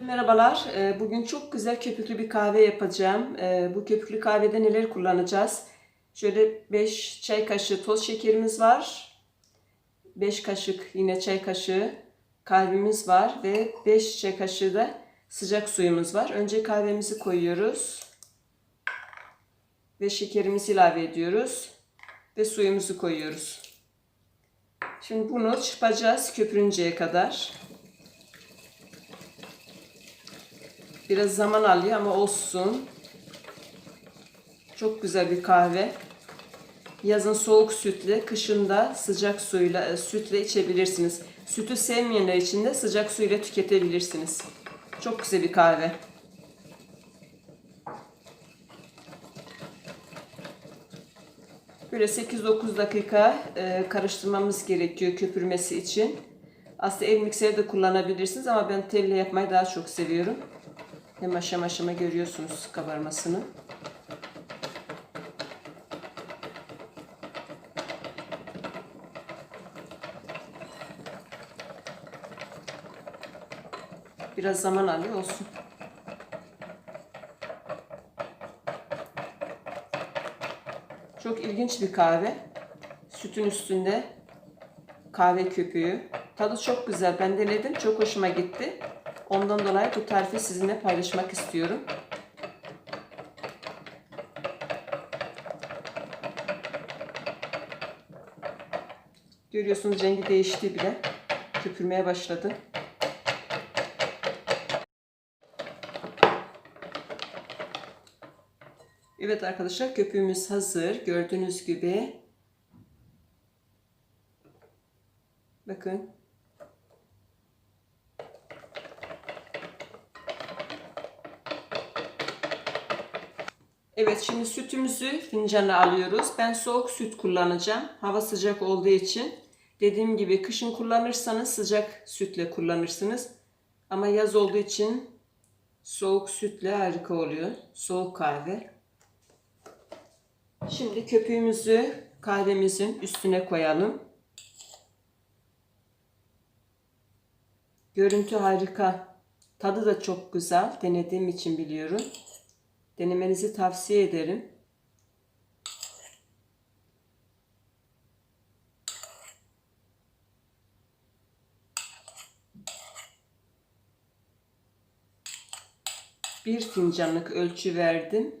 Merhabalar. Ee, Bugün çok güzel köpüklü bir kahve yapacağım. Ee, Bu köpüklü kahvede neler kullanacağız? Şöyle 5 çay kaşığı toz şekerimiz var. 5 kaşık yine çay kaşığı kahvemiz var ve 5 çay kaşığı da sıcak suyumuz var. Önce kahvemizi koyuyoruz. Ve şekerimizi ilave ediyoruz. Ve suyumuzu koyuyoruz. Şimdi bunu çırpacağız köpürünceye kadar. Biraz zaman alıyor ama olsun. Çok güzel bir kahve. Yazın soğuk sütle, kışın da sıcak suyla, e, sütle içebilirsiniz. Sütü sevmeyenler için de sıcak suyla tüketebilirsiniz. Çok güzel bir kahve. Böyle 8-9 dakika e, karıştırmamız gerekiyor köpürmesi için. Aslında el mikseri de kullanabilirsiniz ama ben telle yapmayı daha çok seviyorum. Hem aşama aşama görüyorsunuz kabarmasını. Biraz zaman alıyor olsun. Çok ilginç bir kahve. Sütün üstünde kahve köpüğü. Tadı çok güzel. Ben denedim. Çok hoşuma gitti. Ondan dolayı bu tarifi sizinle paylaşmak istiyorum. Görüyorsunuz rengi değişti bile. Köpürmeye başladı. Evet arkadaşlar köpüğümüz hazır. Gördüğünüz gibi. Bakın. Evet şimdi sütümüzü fincana alıyoruz. Ben soğuk süt kullanacağım. Hava sıcak olduğu için. Dediğim gibi kışın kullanırsanız sıcak sütle kullanırsınız. Ama yaz olduğu için soğuk sütle harika oluyor. Soğuk kahve. Şimdi köpüğümüzü kahvemizin üstüne koyalım. Görüntü harika. Tadı da çok güzel. Denediğim için biliyorum. Denemenizi tavsiye ederim. Bir fincanlık ölçü verdim.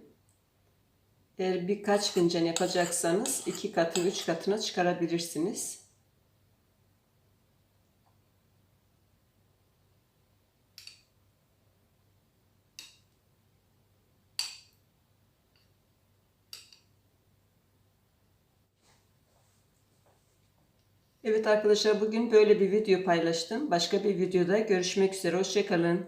Eğer birkaç fincan yapacaksanız iki katı, üç katına çıkarabilirsiniz. Evet arkadaşlar bugün böyle bir video paylaştım. Başka bir videoda görüşmek üzere. Hoşçakalın.